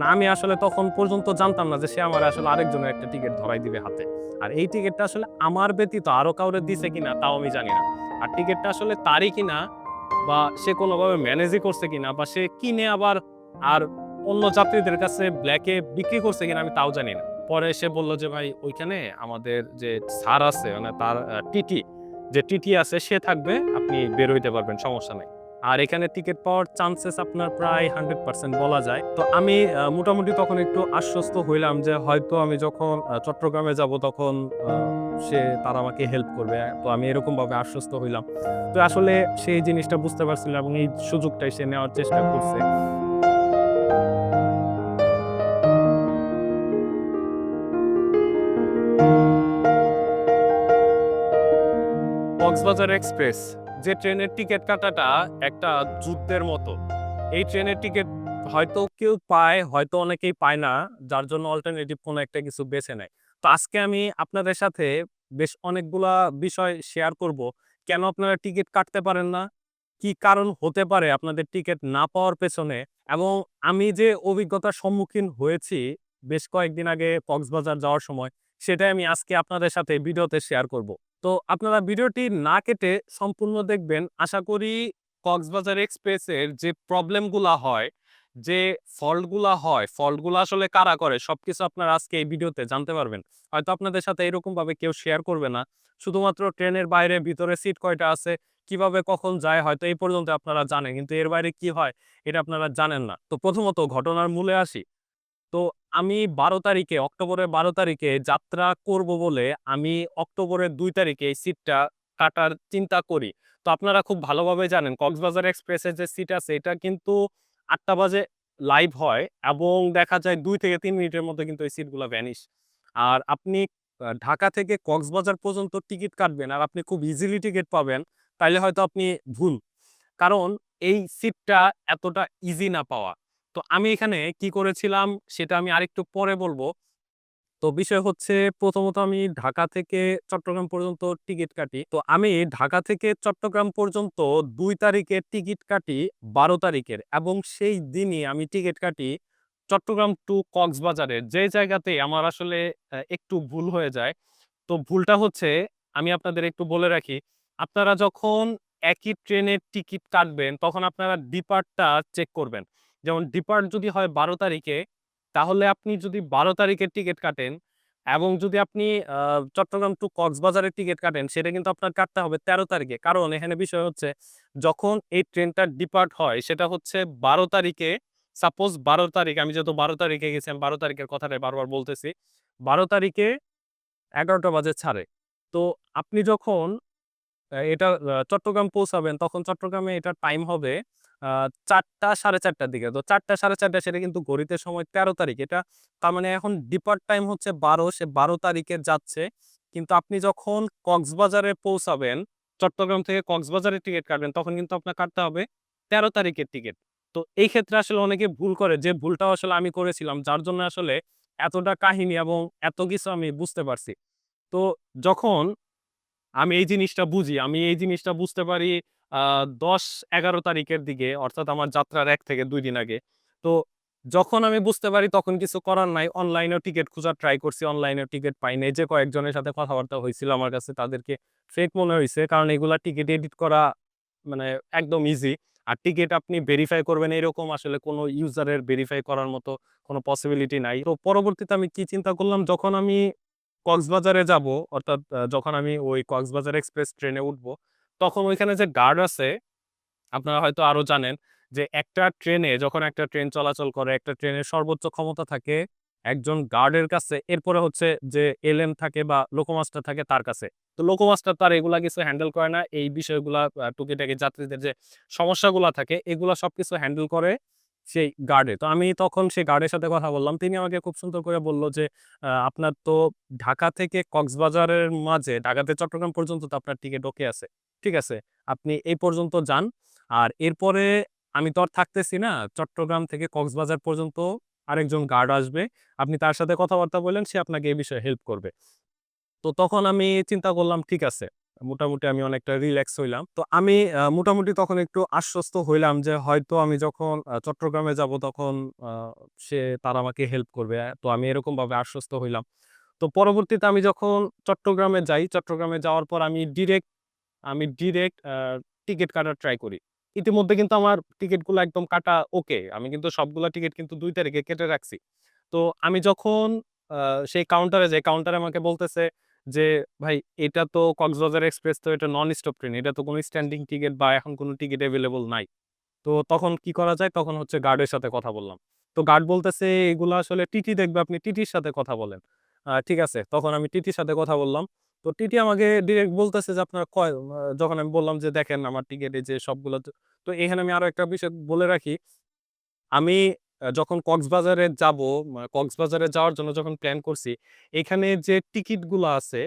মানে আমি আসলে তখন পর্যন্ত জানতাম না যে সে আমার আসলে আরেকজনের একটা টিকিট ধরাই দিবে হাতে। আর এই টিকিটটা আসলে আমার ব্যতীত আরও কাউরে দিছে কিনা তাও আমি জানি না। আর টিকিটটা আসলে তারই কিনা বা সে কোনোভাবে ম্যানেজই করছে কিনা বা সে কিনে আবার আর অন্য যাত্রীদের কাছে ব্ল্যাকে বিক্রি করছে কিনা আমি তাও জানি না। পরে সে বলল যে, ভাই, ওইখানে আমাদের যে স্যার আছে মানে তার টিটি, যে টিটি আছে সে থাকবে, আপনি বের হইতে পারবেন, সমস্যা নেই। আর এখানে টিকিট পাওয়ার চান্সেস আপনার প্রায় হান্ড্রেড পার্সেন্ট বলা যায়। তো আমি মোটামুটি তখন একটু আশ্বস্ত হইলাম যে হয়তো আমি যখন চট্টগ্রামে যাব তখন সে তারা আমাকে হেল্প করবে। তো আমি এরকম ভাবে আশ্বস্ত হইলাম। তো আসলে সেই জিনিসটা বুঝতে পারছিল এবং এই সুযোগটাই সে নেওয়ার চেষ্টা করছে। কক্সবাজার এক্সপ্রেস যে ট্রেনের টিকিট কাটাটা একটা যুদ্ধের মতো। এই ট্রেনের টিকিট হয়তো কেউ পায়, হয়তো অনেকেই পায় না, যার জন্য অল্টারনেটিভ কোনো একটা কিছু বেছে নেয়। তো আজকে আমি আপনাদের সাথে বেশ অনেকগুলা বিষয় শেয়ার করব। কেন আপনারা টিকিট কাটতে পারেন না? কি কারণ হতে পারে আপনাদের টিকিট না পাওয়ার পেছনে? এবং আমি যে অভিজ্ঞতার সম্মুখীন হয়েছি বেশ কয়েকদিন আগে কক্সবাজার যাওয়ার সময়, সেটাই আমি আজকে আপনাদের সাথে ভিডিওতে শেয়ার করব। তো আপনারা ভিডিওটি না কেটে সম্পূর্ণ দেখবেন। আশা করি কক্সবাজার এক্সপ্রেসের যে প্রবলেমগুলা হয়, যে ফল্টগুলা হয়, ফল্টগুলো আসলে কারা করে, সবকিছু আপনারা আজকে এই ভিডিওতে জানতে পারবেন। হয়তো আপনাদের সাথে এরকম ভাবে কেউ শেয়ার করবে না। শুধুমাত্র ট্রেনের বাইরে ভিতরে সিট কয়টা আছে, কীভাবে কখন যায়, হয়তো এই পর্যন্ত আপনারা জানেন, কিন্তু এর বাইরে কি হয়, এটা আপনারা জানেন না। তো প্রথমত ঘটনার মূলে আসি। তো আমি বারো তারিখে, অক্টোবরের বারো তারিখে যাত্রা করব বলে আমি অক্টোবরের দুই তারিখে এই সিটটা কাটার চিন্তা করি। তো আপনারা খুব ভালোভাবে জানেন, কক্সবাজার এক্সপ্রেসের যে সিট আছে, এটা কিন্তু আটটা বাজে লাইভ হয় এবং দেখা যায় দুই থেকে তিন মিনিটের মধ্যে কিন্তু এই সিটগুলো ভ্যানিশ। আর আপনি ঢাকা থেকে কক্সবাজার পর্যন্ত টিকিট কাটবেন আর আপনি খুব ইজিলি টিকিট পাবেন, তাইলে হয়তো আপনি ভুল। কারণ এই সিটটা এতটা ইজি না পাওয়া। তো আমি এখানে কি করেছিলাম সেটা আমি আরেকটু পরে বলব। তো বিষয় হচ্ছে প্রথমত আমি ঢাকা থেকে চট্টগ্রাম পর্যন্ত টিকিট কাটি। তো আমি ঢাকা থেকে চট্টগ্রাম পর্যন্ত দুই তারিখের টিকিট কাটি বারো তারিখের এবং সেই দিনই আমি টিকিট কাটি চট্টগ্রাম টু কক্সবাজারের। যে জায়গাতে আমার আসলে একটু ভুল হয়ে যায়। তো ভুলটা হচ্ছে আমি আপনাদের একটু বলে রাখি, আপনারা যখন একই ট্রেনের টিকিট কাটবেন তখন আপনারা ডিপার্টটা চেক করবেন। যেমন ডিপার্ট যদি হয় বারো তারিখে, তাহলে আপনি যদি বারো তারিখের টিকিট কাটেন এবং যদি আপনি চট্টগ্রাম টু কক্সবাজারের টিকিট কাটেন, সেটা কিন্তু আপনার কাটতে হবে তেরো তারিখে। কারণ এখানে বিষয় হচ্ছে, যখন এই ট্রেনটা ডিপার্ট হয়, সেটা হচ্ছে বারো তারিখে সাপোজ বারো তারিখ, আমি যেহেতু বারো তারিখে গেছি, আমি বারো তারিখের কথাটাই বারবার বলতেছি, বারো তারিখে এগারোটা বাজে ছাড়ে। তো আপনি যখন এটা চট্টগ্রাম পৌঁছাবেন, তখন চট্টগ্রামে এটা টাইম হবে চারটা সাড়ে চারটার দিকে। তো চারটা সাড়ে চারটা সেটা কিন্তু ঘড়িতে সময় তেরো তারিখ। এটা তার মানে এখন ডিপার্ট টাইম হচ্ছে বারো, সে বারো তারিখে যাচ্ছে। কিন্তু আপনি যখন কক্সবাজারে পৌঁছাবেন, চট্টগ্রাম থেকে কক্সবাজারের টিকিট কাটবেন, তখন কিন্তু আপনার কাটতে হবে তেরো তারিখের টিকিট তো এই ক্ষেত্রে আসলে অনেকে ভুল করে। যে ভুলটা আসলে আমি করেছিলাম, যার জন্য আসলে এতটা কাহিনী এবং এত কিছু আমি বুঝতে পারছি। তো যখন আমি এই জিনিসটা বুঝি, আমি এই জিনিসটা বুঝতে পারি দশ এগারো তারিখের দিকে, অর্থাৎ আমার যাত্রার এক থেকে দুই দিন আগে। তো যখন আমি বুঝতে পারি তখন কিছু করার নাই অনলাইনেও টিকিট খোঁজার ট্রাই করছি অনলাইনেও টিকিট পাইনি এই যে কয়েকজনের সাথে কথাবার্তা হয়েছিল আমার কাছে, তাদেরকে ফেক মনে হয়েছে, কারণ এগুলা টিকিট এডিট করা মানে একদম ইজি আর টিকিট আপনি ভেরিফাই করবেন এরকম আসলে কোনো ইউজারের ভেরিফাই করার মতো কোনো পসিবিলিটি নাই। তো পরবর্তীতে আমি কি চিন্তা করলাম, যখন আমি কক্সবাজারে যাব, অর্থাৎ যখন আমি ওই কক্সবাজার এক্সপ্রেস ট্রেনে উঠব তখন ওইখানে যে গার্ড আছে, আপনারা হয়তো আরও জানেন যে একটা ট্রেনে যখন একটা ট্রেন চলাচল করে, একটা ট্রেনের সর্বোচ্চ ক্ষমতা থাকে একজন গার্ডের কাছে, এরপরে হচ্ছে যে এলএম থাকে বা লোকোমাস্টার থাকে তার কাছে। তো লোকোমাস্টার তার এগুলা কিছু হ্যান্ডেল করে না, এই বিষয়গুলা টুকিটাকি যাত্রীদের যে সমস্যাগুলা থাকে, এগুলা সবকিছু হ্যান্ডেল করে। সেই গার্ডে তো আমি তখন সেই গার্ডের সাথে কথা বললাম। তিনি আমাকে খুব সুন্দর করে বলল যে আপনার তো ঢাকা থেকে কক্সবাজারের মাঝে, ঢাকাতে চট্টগ্রাম পর্যন্ত তো আপনার টিকিট ওকে আছে। ঠিক আছে, আপনি এই পর্যন্ত যান। আর এরপরে আমি তো আর থাকতেছি না। চট্টগ্রাম থেকে কক্সবাজার পর্যন্ত আরেকজন গার্ড আসবে। আপনি তার সাথে কথাবার্তা বললেন, সে আপনাকে এই বিষয়ে হেল্প করবে। তো তখন আমি চিন্তা করলাম, ঠিক আছে। মোটামুটি আমি অনেকটা রিল্যাক্স হইলাম। তো আমি মোটামুটি তখন একটু আশ্বস্ত হইলাম যে হয়তো আমি যখন চট্টগ্রামে যাব তখন সে তারা আমাকে হেল্প করবে। তো আমি এরকমভাবে আশ্বস্ত হইলাম। তো পরবর্তীতে আমি যখন চট্টগ্রামে যাই, চট্টগ্রামে যাওয়ার পর আমি ডিরেক্ট আমি ডিরেক্ট টিকিট কাটার ট্রাই করি। ইতিমধ্যে কিন্তু আমার টিকেটগুলো একদম কাটা ওকে। আমি কিন্তু সবগুলা টিকিট কিন্তু দুই তারিখে কেটে রাখছি। তো আমি যখন সেই কাউন্টারে যাই, কাউন্টারে আমাকে বলতেছে যে, "ভাই এটা তো কক্সবাজার এক্সপ্রেস তো এটা নন স্টপ ট্রেন। এটা তো কোনো স্ট্যান্ডিং টিকিট বা এখন কোনো টিকিট এভেইলেবল নাই।" তো তখন কি করা যায়? তখন হচ্ছে গার্ডের সাথে কথা বললাম। তো গার্ড বলতেছে, "এগুলা আসলে টিটি দেখবে, আপনি টিটির সাথে কথা বলেন।" ঠিক আছে। তখন আমি টিটির সাথে কথা বললাম। তো টিটি আমাকে ডিরেক্ট বলতেছে যে, "আপনার কয়" যখন আমি বললাম যে, "দেখেন আমার টিকেট যে সবগুলো" তো এখানে আমি আরও একটা বিষয় বলে রাখি। আমি যখন কক্সবাজারে যাব, কক্সবাজারে যাওয়ার জন্য যখন প্ল্যান করছি, এখানে যে টিকিটগুলো আছে,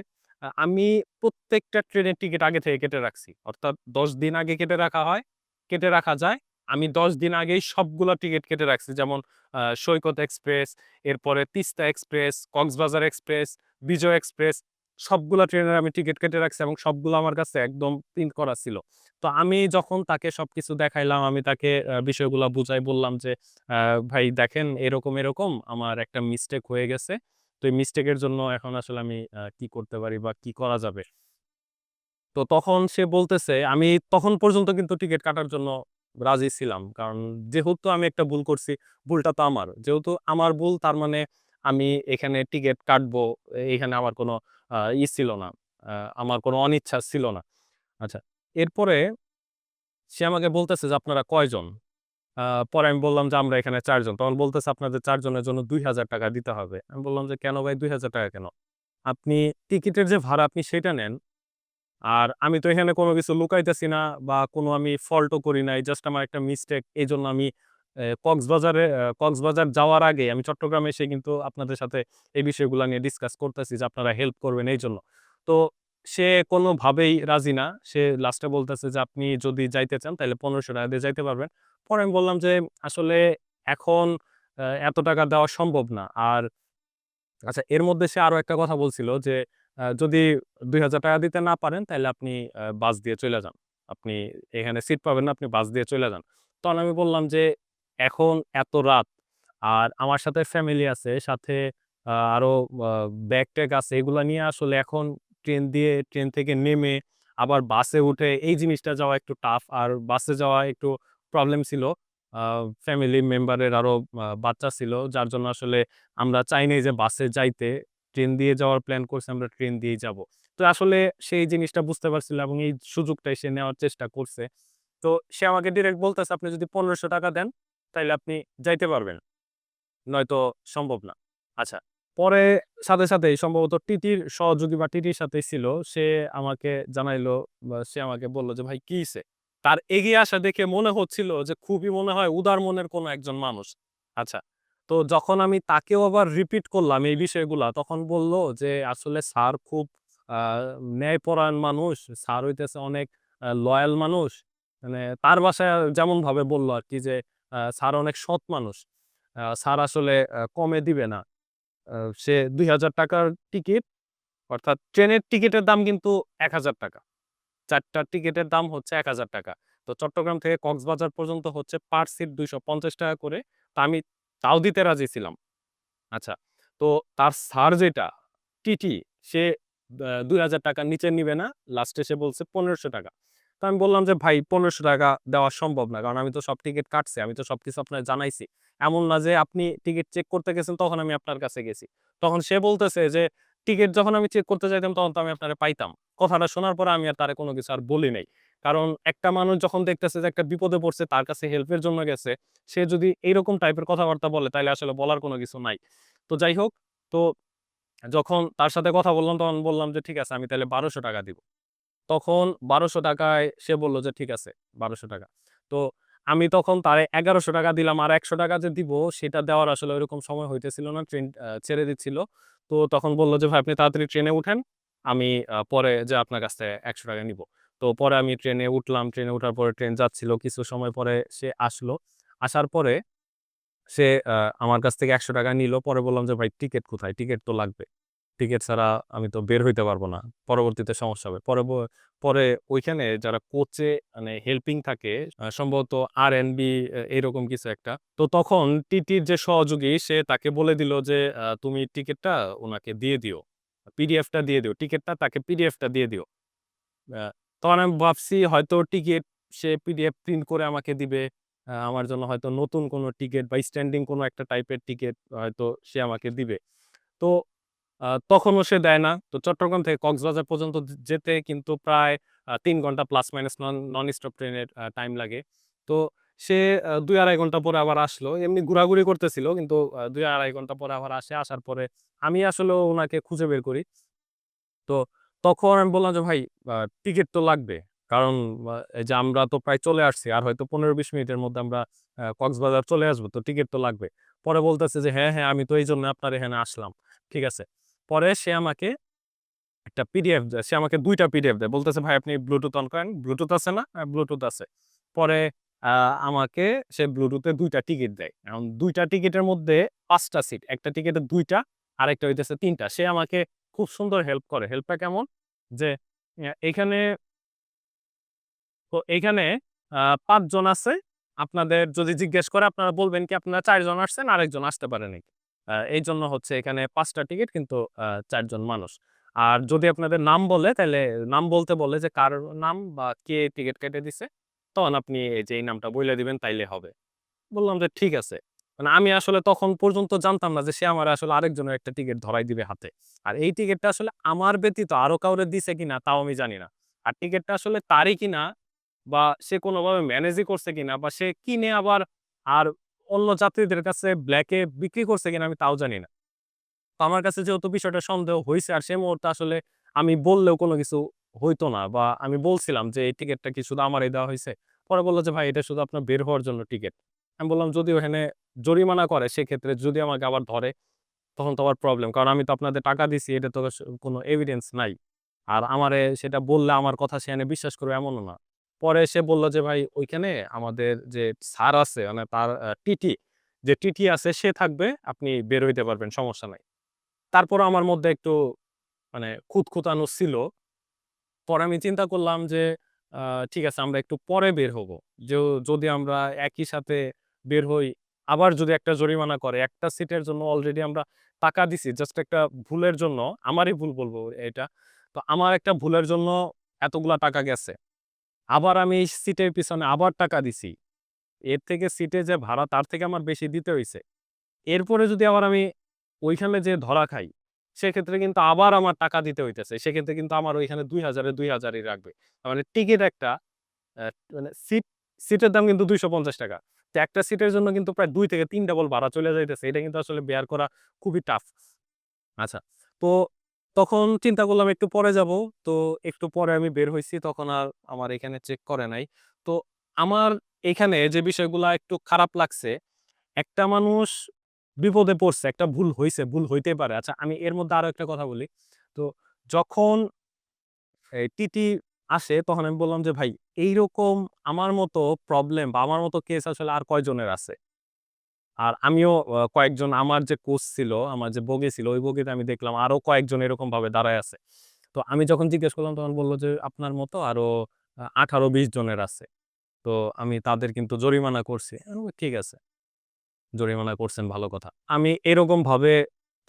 আমি প্রত্যেকটা ট্রেনের টিকিট আগে থেকে কেটে রাখছি। অর্থাৎ ১০ দিন আগে কেটে রাখা হয়, কেটে রাখা যায়। আমি ১০ দিন আগেই সবগুলো টিকিট কেটে রাখছি। যেমন সৈকত এক্সপ্রেস, এরপরে Teesta express, Cox's Bazar express, Bijoy express সবগুলা ট্রেনের আমি টিকিট কেটে রাখছি এবং সবগুলো আমার কাছে একদম প্রিন্ট করা ছিল। তো আমি যখন তাকে সবকিছু দেখাইলাম, আমি তাকে বিষয়গুলা বুঝাই বললাম যে, "ভাই দেখেন এরকম, এরকম আমার একটা মিস্টেক হয়ে গেছে। তো এই মিস্টেকের জন্য এখন আসলে আমি কি করতে পারি বা কি করা যাবে?" তো তখন সে বলতেছে আমি তখন পর্যন্ত কিন্তু টিকিট কাটার জন্য রাজি ছিলাম। কারণ যেহেতু আমি একটা ভুল করছি, ভুলটা তো আমার। যেহেতু আমার ভুল তার মানে আমি এখানে টিকিট কাটবো, এখানে আমার কোনো ই ছিল না। আমার কোনো অনিচ্ছা ছিল না। আচ্ছা। এরপরে সে আমাকে বলতেছে যে, "আপনারা কয়জন?" পরে আমি বললাম যে, "আমরা এখানে চারজন তখন বলতেছে, "আপনাদের চারজনের জন্য দুই হাজার টাকা দিতে হবে।" আমি বললাম যে, "কেন ভাই ৳২,০০০ কেন? আপনি টিকিটের যে ভাড়া আপনি সেটা নেন। আর আমি তো এখানে কোনো কিছু লুকাইতেছি না বা কোনো আমি ফল্টও করি নাই। জাস্ট আমার একটা মিস্টেক। এজন্য আমি এ কক্সবাজারে কক্সবাজার যাওয়ার আগে আমি চট্টগ্রামে এসে কিন্তু আপনাদের সাথে এই বিষয়গুলো নিয়ে ডিসকাস করতেছি যে আপনারা হেল্প করবেন এই জন্য তো সে কোনোভাবেই রাজি না। সে লাস্টে বলতেছে যে, "আপনি যদি যাইতে চান তাহলে পনেরোশো টাকা দিয়ে যাইতে পারবেন।" পরে আমি বললাম যে, "আসলে এখন এত টাকা দেওয়া সম্ভব না।" আর আচ্ছা এর মধ্যে সে আরও একটা কথা বলছিল যে, "যদি ৳২,০০০ দিতে না পারেন তাহলে আপনি বাস দিয়ে চলে যান। আপনি এখানে সিট পাবেন না, আপনি বাস দিয়ে চলে যান।" তখন আমি বললাম যে, "এখন এত রাত আর আমার সাথে ফ্যামিলি আছে, সাথে আ আরও ব্যাগ-ট্যাগ আছে। এগুলা নিয়ে আসলে এখন ট্রেন দিয়ে ট্রেন থেকে নেমে আবার বাসে উঠে এই জিনিসটা যাওয়া একটু টাফ। আর বাসে যাওয়া একটু প্রবলেম ছিল। ফ্যামিলি মেম্বারের আরও বাচ্চা ছিল। যার জন্য আসলে আমরা চাই নাই যে বাসে যাইতে। ট্রেন দিয়ে যাওয়ার প্ল্যান করছি আমরা ট্রেন দিয়েই যাব তো আসলে সেই জিনিসটা বুঝতে পারছিল এবং এই সুযোগটাই সে নেওয়ার চেষ্টা করছে। তো সে আমাকে ডিরেক্ট বলতেছে, "আপনি যদি ৳১৫০০ দেন, তাইলে আপনি যাইতে পারবেন। নয়তো সম্ভব না।" আচ্ছা। পরে সাথে, সাথেই সম্ভবত টিটির সহযোগী বা টিটির সাথেই ছিল। সে আমাকে জানাইলো বা সে আমাকে বলল যে, "ভাই কি হইছে?" তার এগিয়ে আসা দেখে মনে হচ্ছিল যে খুবই মনে হয় উদার মনের কোনো একজন মানুষ। আচ্ছা। তো যখন আমি তাকেও আবার রিপিট করলাম এই বিষয়গুলা, তখন বলল যে, "আসলে স্যার খুব ন্যায়পরায়ণ মানুষ। স্যার হইতেছে অনেক লয়াল মানুষ।" মানে তার ভাষায় যেমনভাবে বলল আরকি যে, আ "স্যার অনেক সৎ মানুষ। স্যার আসলে কমে দিবে না।" সে দুই হাজার টাকার টিকিট অর্থাৎ ট্রেনের টিকিটের দাম কিন্তু ৳১,০০০ ৪ টা টিকিটের দাম হচ্ছে ৳১,০০০ তো চট্টগ্রাম থেকে কক্সবাজার পর্যন্ত হচ্ছে পার সিট ৳২৫০ করে। তা আমি তাও দিতে রাজি ছিলাম। আচ্ছা। তো তার স্যার যেটা টিটি সে দুই হাজার ৳২,০০০ নিচে নিবে না। লাস্টে সে বলছে ৳১৫০০ তো আমি বললাম যে, "ভাই ৳১৫০০ দেওয়া সম্ভব না। কারণ আমি তো সব টিকেট কাটছি। আমি তো সবকিছু আপনারে জানাইছি। এমন না যে আপনি টিকেট চেক করতে গেছেন তখন আমি আপনার কাছে গেছি।" তখন সে বলতেছে যে, "টিকেট যখন আমি চেক করতে যাইতাম তখন তো আমি আপনারে পাইতাম।" কথাটা শোনার পরে আমি আর তারে কোনো কিছু আর বলি নাই। কারণ একটা মানুষ যখন দেখতেছে যে একটা বিপদে পড়ছে, তার কাছে হেল্পের জন্য গেছে, সে যদি এইরকম টাইপের কথাবার্তা বলে তাইলে আসলে বলার কোনো কিছু নাই। তো যাই হোক, তো যখন তার সাথে কথা বললাম তখন বললাম যে, "ঠিক আছে আমি তাহলে বারোশো টাকা দিব।" তখন বারোশো টাকায় সে বলল যে, "ঠিক আছে ৳১২০০" তো আমি তখন তারে ৳১১০০ দিলাম। আর ৳১০০ যে দিব সেটা দেওয়ার আসলে ওইরকম সময় হইতেছিল না। ট্রেন ছেড়ে দিচ্ছিল। তো তখন বলল যে, "ভাই আপনি তাড়াতাড়ি ট্রেনে উঠেন। আমি পরে যে আপনার কাছ থেকে একশো টাকা নিব তো পরে আমি ট্রেনে উঠলাম। ট্রেনে উঠার পরে ট্রেন যাচ্ছিল। কিছু সময় পরে সে আসলো। আসার পরে সে আমার কাছ থেকে ৳১০০ নিল। পরে বললাম যে, "ভাই টিকিট কোথায়? টিকিট তো লাগবে।" টিকেট ছাড়া আমি তো বের হইতে পারব না। পরবর্তীতে সমস্যা হবে। পরে পরে ওইখানে যারা কোচে মানে হেল্পিং থাকে সম্ভবত আর-এন-বি এইরকম কিছু একটা। তো তখন টিটির যে সহযোগী সে তাকে বলে দিল যে, "তুমি টিকিটটা ওনাকে দিয়ে দিও। পিডিএফটা দিয়ে দিও। টিকিটটা তাকে পিডিএফটা দিয়ে দিও।" তখন আমি ভাবছি হয়তো টিকিট সে পিডিএফ প্রিন্ট করে আমাকে দিবে। আমার জন্য হয়তো নতুন কোনো টিকিট বা স্ট্যান্ডিং কোনো একটা টাইপের টিকিট হয়তো সে আমাকে দিবে। তো তখনও সে দেয় না। তো চট্টগ্রাম থেকে কক্সবাজার পর্যন্ত যেতে কিন্তু প্রায় ৩ ঘণ্টা plus minus non non stop ট্রেনের টাইম লাগে। তো সে আ ২-২.৫ ঘণ্টা পরে আবার আসলো। এমনি ঘোরাঘুরি করতেছিল কিন্তু আ ২-২.৫ ঘণ্টা পরে আবার আসে। আসার পরে আমি আসলেও উনাকে খুঁজে বের করি। তো তখন আমি বললাম যে, "ভাই টিকেট তো লাগবে। কারণ এই যে আমরা তো প্রায় চলে আসছি। আর হয়তো ১৫-২০ মিনিটের মধ্যে আমরা কক্সবাজার চলে আসব। তো টিকিট তো লাগবে।" পরে বলতেছে যে, "হ্যাঁ, হ্যাঁ, আমি তো এই জন্য আপনার এখানে আসলাম।" ঠিক আছে। পরে সে আমাকে একটা পিডিএফ দেয়। সে আমাকে দুইটা পিডিএফ দেয়। বলতেছে, "ভাই আপনি ব্লুটুথ অন করেন।" ব্লুটুথ আছে না? হ্যাঁ, ব্লুটুথ আছে। পরে আমাকে সে ব্লুটুথে দুইটা টিকিট দেয়। এখন ২ টা টিকেটের মধ্যে পাঁচটা সিট। একটা টিকেটে ২ টা, আরেকটা হইতেছে তিনটা সে আমাকে খুব সুন্দর হেল্প করে। হেল্পটা কেমন? যে এ এইখানে তো আ ৫ আছে। আপনাদের যদি জিজ্ঞেস করে আপনারা বলবেন কি আপনারা ৪ জন আসছেন, আরেকজন আসতে পারে নাই। আ এইজন্য হচ্ছে এখানে পাঁচটা টিকিট কিন্তু ৪ মানুষ। আর যদি আপনাদের নাম বলে তাহলে নাম বলতে বলে যে কার নাম বা কে টিকিট কেটে দিছে, তখন আপনি এই যে এই নামটা বলে দিবেন তাইলে হবে। বললাম যে ঠিক আছে। মানে আমি আসলে তখন পর্যন্ত জানতাম না যে সে আমার আসলে আরেকজনের একটা টিকিট ধরাই দিবে হাতে। আর এই টিকিটটা আসলে আমার ব্যতীত আরও কাউরে দিছে কিনা তাও আমি জানি না। আর টিকিটটা আসলে তারই কিনা বা সে কোনোভাবে ম্যানেজই করছে কিনা বা সে কিনে আবার আর অন্য যাত্রীদের কাছে ব্ল্যাকে বিক্রি করছে কিনা আমি তাও জানি না। তো আমার কাছে যেহেতু বিষয়টা সন্দেহ হইছে আর সে মুহূর্তে আসলে আমি বললেও কোনো কিছু হইতো না বা আমি বলছিলাম যে, "এই টিকেটটা কি শুধু আমারই দেওয়া হইছে?" পরে বলল যে, "ভাই এটা শুধু আপনার বের হওয়ার জন্য টিকেট।" আমি বললাম, "যদি ওখানে জরিমানা করে সেক্ষেত্রে যদি আমাকে আবার ধরে তখন তো আবার প্রবলেম। কারণ আমি তো আপনাদের টাকা দিছি এটা তো কোনো এভিডেন্স নাই। আর আমারে সেটা বললে আমার কথা সে বিশ্বাস করবে এমনও না।" পরে সে বলল যে, "ভাই ওইখানে আমাদের যে স্যার আছে মানে তার টিটি, যে টিটি আছে সে থাকবে। আপনি বের হইতে পারবেন সমস্যা নাই।" তারপর আমার মধ্যে একটু মানে খুঁতখুঁতানো ছিল। পরে আমি চিন্তা করলাম যে ঠিক আছে আমরা একটু পরে বের হব। যে যদি আমরা একই সাথে বের হই, আবার যদি একটা জরিমানা করে, একটা সিটের জন্য অলরেডি আমরা টাকা দিছি জাস্ট একটা ভুলের জন্য, আমারই ভুল বলব এটা। তো আমার একটা ভুলের জন্য এতগুলা টাকা গেছে। আবার আমি এই সিটের পিছনে আবার টাকা দিছি। এর থেকে সিটে যে ভাড়া তার থেকে আমার বেশি দিতে হইছে। এরপরে যদি আবার আমি ওইখানে যে ধরা খাই, সেক্ষেত্রে কিন্তু আবার আমার টাকা দিতে হইতেছে। সেক্ষেত্রে কিন্তু আমার ওইখানে দুই হাজারে দুই হাজারই রাখবে। মানে টিকিট একটা মানে সিট সিটের দাম কিন্তু ৳২৫০ তো একটা সিটের জন্য কিন্তু প্রায় দুই থেকে তিন ডাবল ভাড়া চলে যাইতেছে। এটা কিন্তু আসলে বেয়ার করা খুবই টাফ। আচ্ছা। তো তখন চিন্তা করলাম একটু পরে যাব। তো একটু পরে আমি বের হয়েছি তখন আর আমার এখানে চেক করে নাই। তো আমার এখানে যে বিষয়গুলা একটু খারাপ লাগছে, একটা মানুষ বিপদে পড়ছে, একটা ভুল হয়েছে ভুল হইতেই পারে। আচ্ছা আমি এর মধ্যে আরও একটা কথা বলি। তো যখন টিটি আসে তখন আমি বললাম যে, "ভাই এইরকম আমার মতো প্রবলেম বা আমার মতো কেস আসলে আর কয়জনের আছে?" আর আমিও কয়েকজন আমার যে কোচ ছিল, আমার যে বগি ছিল, ওই বগিতে আমি দেখলাম আরও কয়েকজন এরকমভাবে দাঁড়ায় আছে। তো আমি যখন জিজ্ঞেস করলাম তখন বলল যে, "আপনার মতো আরও আঠারো ১৮-২০ জনের আছে। তো আমি তাদের কিন্তু জরিমানা করছি।" "ঠিক আছে, জরিমানা করছেন ভালো কথা।" আমি এরকমভাবে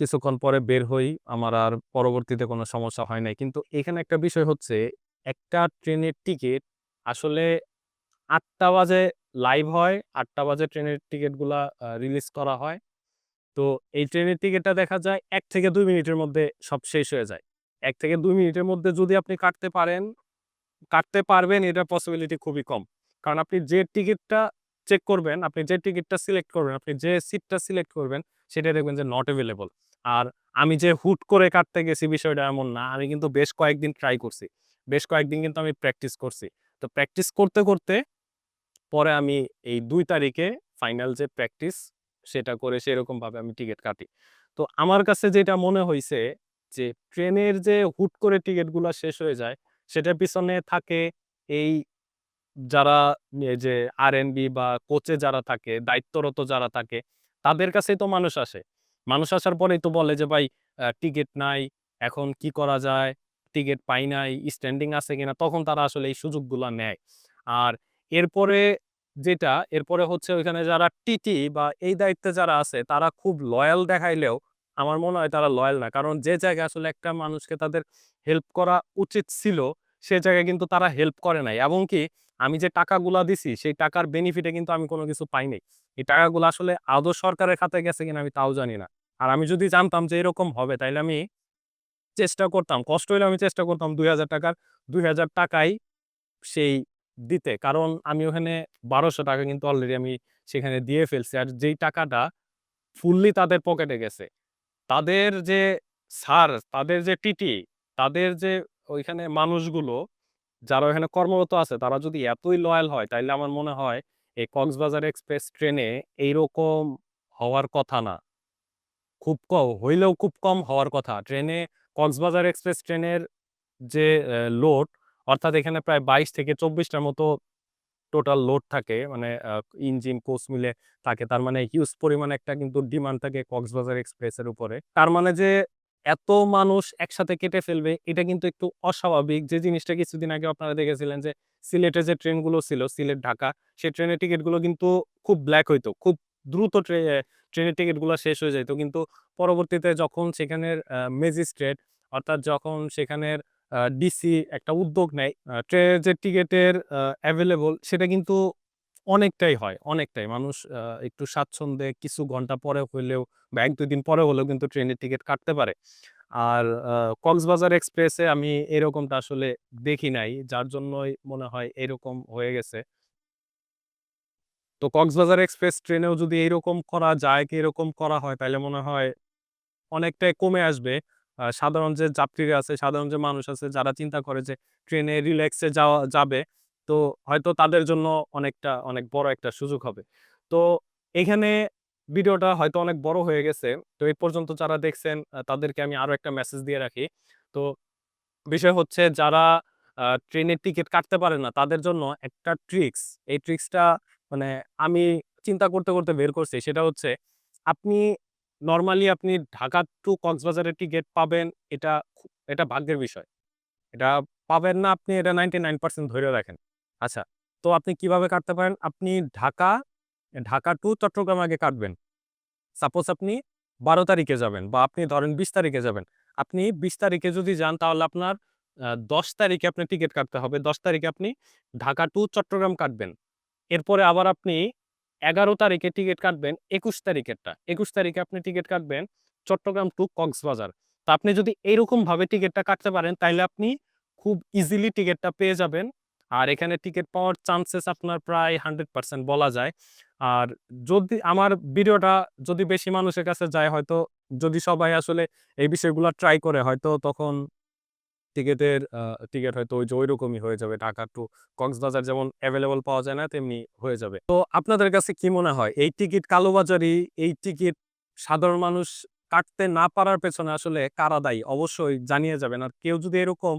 কিছুক্ষণ পরে বের হই। আমার আর পরবর্তীতে কোনো সমস্যা হয় নাই। কিন্তু এখানে একটা বিষয় হচ্ছে, একটা ট্রেনের টিকিট আসলে আটটা বাজে লাইভ হয়। আটটা বাজে ট্রেনের টিকেটগুলা রিলিজ করা হয়। তো এই ট্রেনের টিকিটটা দেখা যায় এক থেকে দুই মিনিটের মধ্যে সব শেষ হয়ে যায়। এক থেকে দুই মিনিটের মধ্যে যদি আপনি কাটতে পারেন, কাটতে পারবেন এটার পসিবিলিটি খুবই কম। কারণ আপনি যে টিকিটটা চেক করবেন, আপনি যে টিকিটটা সিলেক্ট করবেন, আপনি যে সিটটা সিলেক্ট করবেন সেটা দেখবেন যে নট অ্যাভেলেবল আর আমি যে হুট করে কাটতে গেছি বিষয়টা এমন না। আমি কিন্তু বেশ কয়েকদিন ট্রাই করছি। বেশ কয়েকদিন কিন্তু আমি প্র্যাকটিস করছি। তো প্র্যাকটিস করতে, করতে পরে আমি এই দুই তারিখে ফাইনাল যে প্র্যাকটিস সেটা করে সেরকমভাবে আমি টিকিট কাটি। তো আমার কাছে যেটা মনে হইছে যে ট্রেনের যে হুট করে টিকেটগুলা শেষ হয়ে যায়, সেটার পিছনে থাকে এই যারা যে আর-এন-বি বা কোচে যারা থাকে, দায়িত্বরত যারা থাকে, তাদের কাছেই তো মানুষ আসে। মানুষ আসার পরেই তো বলে যে ভাই টিকিট নাই এখন কি করা যায় টিকিট পাই নাই স্ট্যান্ডিং আছে কিনা তখন তারা আসলে এই সুযোগগুলো নেয় আর এরপরে যেটা, এরপরে হচ্ছে ওইখানে যারা টিটি বা এই দায়িত্বে যারা আছে, তারা খুব লয়াল দেখাইলেও আমার মনে হয় তারা লয়াল না। কারণ যে জায়গায় আসলে একটা মানুষকে তাদের হেল্প করা উচিত ছিল, সে জায়গায় কিন্তু তারা হেল্প করে নাই। এবং কি, আমি যে টাকাগুলা দিছি, সেই টাকার বেনিফিটে কিন্তু আমি কোনো কিছু পাই নাই। এই টাকাগুলো আসলে আদৌ সরকারের খাতে গেছে কিনা আমি তাও জানি না। আর আমি যদি জানতাম যে এরকম হবে, তাইলে আমি চেষ্টা করতাম। কষ্ট হলে আমি চেষ্টা করতাম দুই হাজার টাকার, দুই হাজার টাকাই সেই দিতে। কারণ আমি ওখানে বারোশো টাকা কিন্তু অলরেডি আমি সেখানে দিয়ে ফেলছি। আর যেই টাকাটা ফুললি তাদের পকেটে গেছে, তাদের যে স্যার তাদের যে টিটি তাদের যে ওইখানে মানুষগুলো যারা ওখানে কর্মরত আছে, তারা যদি এতই লয়াল হয়, তাইলে আমার মনে হয় এই কক্সবাজার এক্সপ্রেস ট্রেনে এইরকম হওয়ার কথা না। খুব কম, হইলেও খুব কম হওয়ার কথা। ট্রেনে, কক্সবাজার এক্সপ্রেস ট্রেনের যে লোড অর্থাৎ এখানে প্রায় বাইশ থেকে চব্বিশটার মতো টোটাল লোড থাকে মানে ইঞ্জিন কোচ মিলে থাকে। তার মানে হিউজ পরিমাণ একটা কিন্তু ডিমান্ড থাকে কক্সবাজার এক্সপ্রেসের উপরে। তার মানে যে এত মানুষ একসাথে কেটে ফেলবে, এটা কিন্তু একটু অস্বাভাবিক। যে জিনিসটা কিছুদিন আগে আপনারা দেখেছিলেন যে সিলেটে যে ট্রেনগুলো ছিল, সিলেট, ঢাকা সেই ট্রেনের টিকিটগুলো কিন্তু খুব ব্ল্যাক হইতো, খুব দ্রুত ট্রেনের টিকিটগুলো শেষ হয়ে যেত কিন্তু পরবর্তীতে যখন সেখানের ম্যাজিস্ট্রেট অর্থাৎ যখন সেখানের ডিসি একটা উদ্যোগ নেয় ট্রেনের যে টিকিটের অ্যাভেলেবল সেটা কিন্তু অনেকটাই হয়, অনেকটাই। মানুষ একটু স্বাচ্ছন্দ্যে কিছু ঘণ্টা পরে হলেও বা এক, দুই দিন পরে হলেও কিন্তু ট্রেনের টিকিট কাটতে পারে। আর কক্সবাজার এক্সপ্রেসে আমি এরকমটা আসলে দেখি নাই, যার জন্যই মনে হয় এরকম হয়ে গেছে। তো কক্সবাজার এক্সপ্রেস ট্রেনেও যদি এরকম করা যায় কি এরকম করা হয় তাহলে মনে হয় অনেকটাই কমে আসবে। সাধারণ যে যাত্রীরা আছে, সাধারণ যে মানুষ আছে, যারা চিন্তা করে যে ট্রেনে রিল্যাক্সে যাওয়া, যাবে, তো হয়তো তাদের জন্য অনেকটা, অনেক বড় একটা সুযোগ হবে। তো এখানে ভিডিওটা হয়তো অনেক বড় হয়ে গেছে। তো এই পর্যন্ত যারা দেখছেন তাদেরকে আমি আরও একটা মেসেজ দিয়ে রাখি। তো বিষয় হচ্ছে যারা ট্রেনের টিকিট কাটতে পারে না, তাদের জন্য একটা ট্রিক্স এই ট্রিক্সটা মানে আমি চিন্তা করতে করতে বের করছি। সেটা হচ্ছে আপনি নর্মালি আপনি ঢাকা টু কক্সবাজারের টিকিট পাবেন। এটা এটা ভাগ্যের বিষয়। এটা পাবেন না আপনি, এটা নাইনটি নাইন পার্সেন্ট ধরে রাখেন আচ্ছা তো আপনি কীভাবে কাটতে পারেন? আপনি ঢাকা ঢাকা টু চট্টগ্রাম আগে কাটবেন। সাপোজ আপনি বারো তারিখে যাবেন বা আপনি ধরেন বিশ তারিখে যাবেন। আপনি বিশ তারিখে যদি যান, তাহলে আপনার দশ তারিখে আপনি টিকিট কাটতে হবে। দশ তারিখে আপনি ঢাকা টু চট্টগ্রাম কাটবেন। এরপরে আবার আপনি এগারো তারিখে টিকিট কাটবেন, একুশ তারিখেরটা। একুশ তারিখে আপনি টিকিট কাটবেন চট্টগ্রাম টু কক্সবাজার। তা আপনি যদি এইরকম ভাবে টিকিটটা কাটতে পারেন তাহলে আপনি খুব ইজিলি টিকিটটা পেয়ে যাবেন। আর এখানে টিকিট পাওয়ার চান্সেস আপনার প্রায় হান্ড্রেড পার্সেন্ট বলা যায়। আর যদি আমার ভিডিওটা যদি বেশি মানুষের কাছে যায়, হয়তো যদি সবাই আসলে এই বিষয়গুলো ট্রাই করে, হয়তো তখন টিকিটের টিকিট হয়তো ওই যে ওইরকমই হয়ে যাবে। ঢাকা টু কক্সবাজার যেমন অ্যাভেলেবল পাওয়া যায় না, তেমনি হয়ে যাবে। তো আপনাদের কাছে কি মনে হয়? এই টিকিট কালোবাজারি, এই টিকিট সাধারণ মানুষ কাটতে না পারার পেছনে আসলে কারা দায়ী? অবশ্যই জানিয়ে যাবেন। আর কেউ যদি এরকম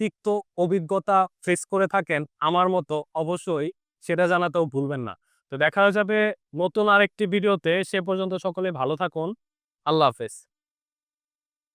তিক্ত অভিজ্ঞতা ফেস করে থাকেন, আমার মতো অবশ্যই সেটা জানাতেও ভুলবেন না। তো দেখা যাবে নতুন আরেকটি ভিডিওতে। সে পর্যন্ত সকলে ভালো থাকুন। আল্লাহ হাফেজ।